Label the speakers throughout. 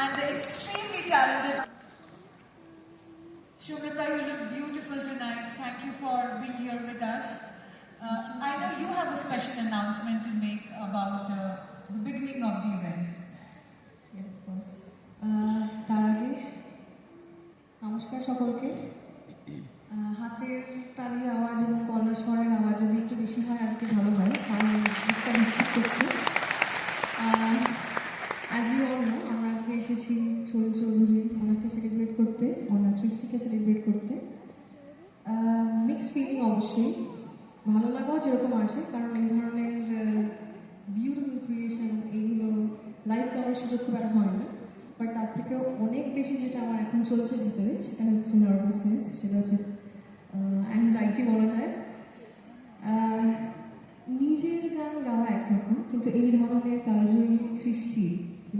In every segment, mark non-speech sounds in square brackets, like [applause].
Speaker 1: and the extremely talented. Shubhrita, you look beautiful tonight. Thank you for being here with us. Uh, I know you have a special announcement to make about uh, the beginning of the event.
Speaker 2: Yes, of course. আহ, তার আগে নমস্কার সকলকে [clears throat] আহ, হাতের তালির আওয়াজ celebrate করতে। Mix feeling অবশ্যই। ভালো লাগাও যেরকম আছে, কারণ এই ধরনের বিউটিফুল ক্রিয়েশন এইগুলো লাইভ করার সুযোগ খুব একটা হয় না। বাট তার থেকেও অনেক বেশি যেটা আমার এখন চলছে ভিতরে, সেটা হচ্ছে নার্ভাসনেস সেটা হচ্ছে অ্যাংজাইটি বলা যায়। নিজের গান গাওয়া একরকম, কিন্তু এই ধরনের কালজয়ী সৃষ্টি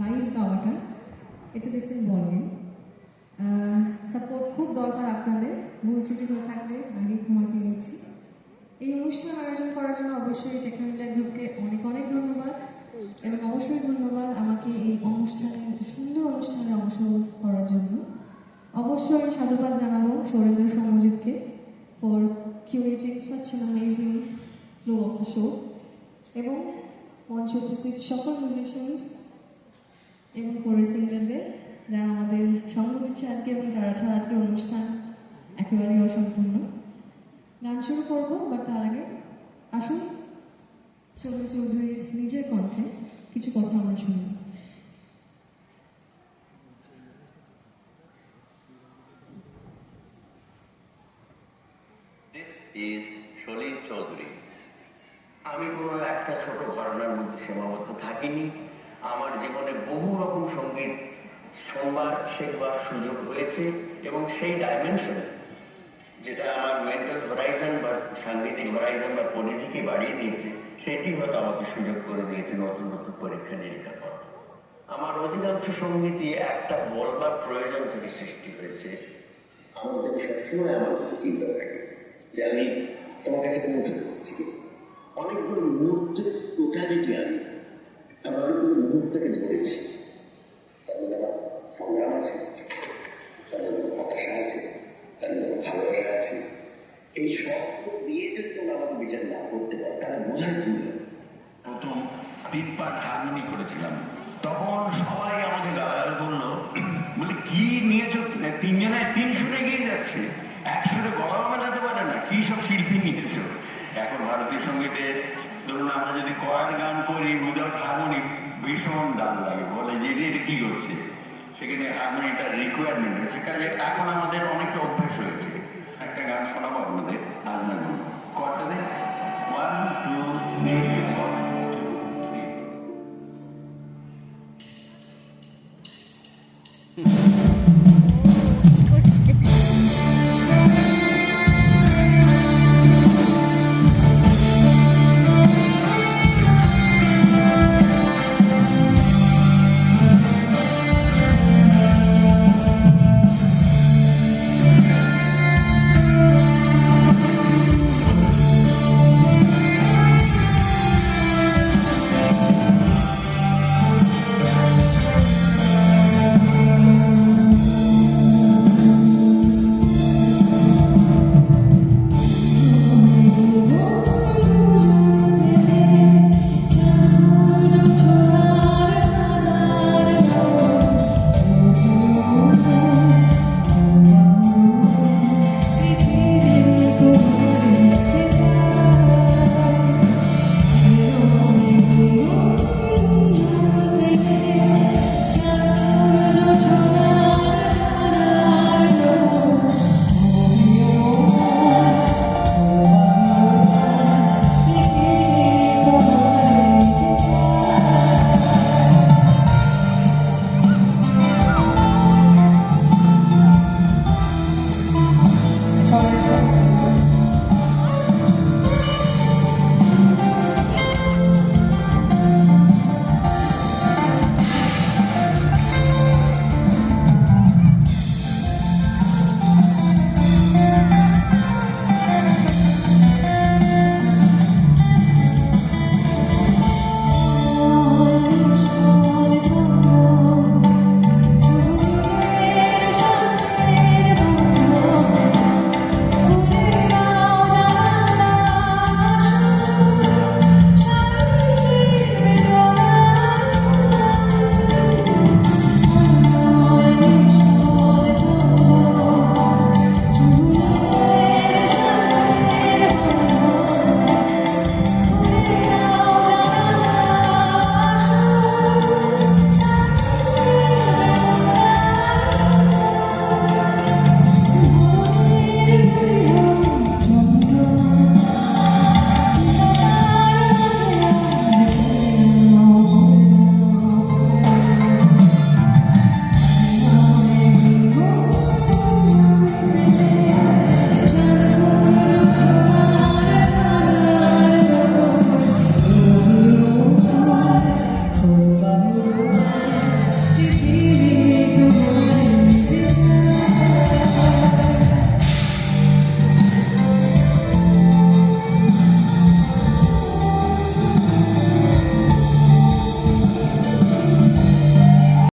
Speaker 2: live গাওয়াটা it's a different ballgame support খুব দরকার আপনাদের। ভুল ত্রুটি হয়ে থাকলে আগে ক্ষমা চেয়ে নিচ্ছি। এই অনুষ্ঠান আয়োজন করার জন্য অবশ্যই টেকনোমিটার গ্রুপকে অনেক অনেক ধন্যবাদ এবং অবশ্যই ধন্যবাদ আমাকে এই অনুষ্ঠানে সুন্দর অনুষ্ঠানে অংশ করার জন্য। অবশ্যই সাধুবাদ জানাব Sourendra সমজিৎকে for curating such an amazing flow of show এবং মঞ্চে উপস্থিত সকল মিউজিশিয়ানস এবং কোরেসিংদের যারা আমাদের সঙ্গ দিচ্ছে আজকে এবং যারা ছাড়া আজকে অনুষ্ঠান একেবারেই অসম্পূর্ণ। গান শুরু করব বাট তার আগে আসুন চৌধুরী চৌধুরীর নিজের কণ্ঠে কিছু কথা আমরা শুনি।
Speaker 3: চৌধুরী
Speaker 4: আমি কোনো একটা ছোট ঘটনার মধ্যে সীমাবদ্ধ থাকিনি। আমার জীবনে বহু রকম সংগীত সোমবার শেখবার সুযোগ হয়েছে এবং সেই ডাইমেনশনে যেটা আমার মেন্টাল হরাইজন বা সাংগীতিক হরাইজন বা পলিটিকে বাড়িয়ে দিয়েছে, সেটি হয়তো আমাকে সুযোগ করে দিয়েছে নতুন নতুন পরীক্ষা নিরীক্ষা করা আমার অধিকাংশ সঙ্গীতই একটা বলবার প্রয়োজন থেকে সৃষ্টি হয়েছে। আমাদের সবসময় আমার চিন্তা থাকে যে আমি তোমার কাছে পৌঁছে করছি অনেকগুলো মুহূর্তের টোটালিটি আমি আমি অনেকগুলো মুহূর্তকে ধরেছি।
Speaker 5: সঙ্গীতে ধরুন আমরা যদি কয়েক গান করি, উইদাউট হারমোনি, ভীষণ দান লাগে। বলে যে এটা কি করছে? সেখানে হারমোনিটার রিকোয়ারমেন্ট হয়েছে কাজে এখন আমাদের অনেকটা অভ্যাস হয়েছে। একটা গান শোনাবো আপনাদের।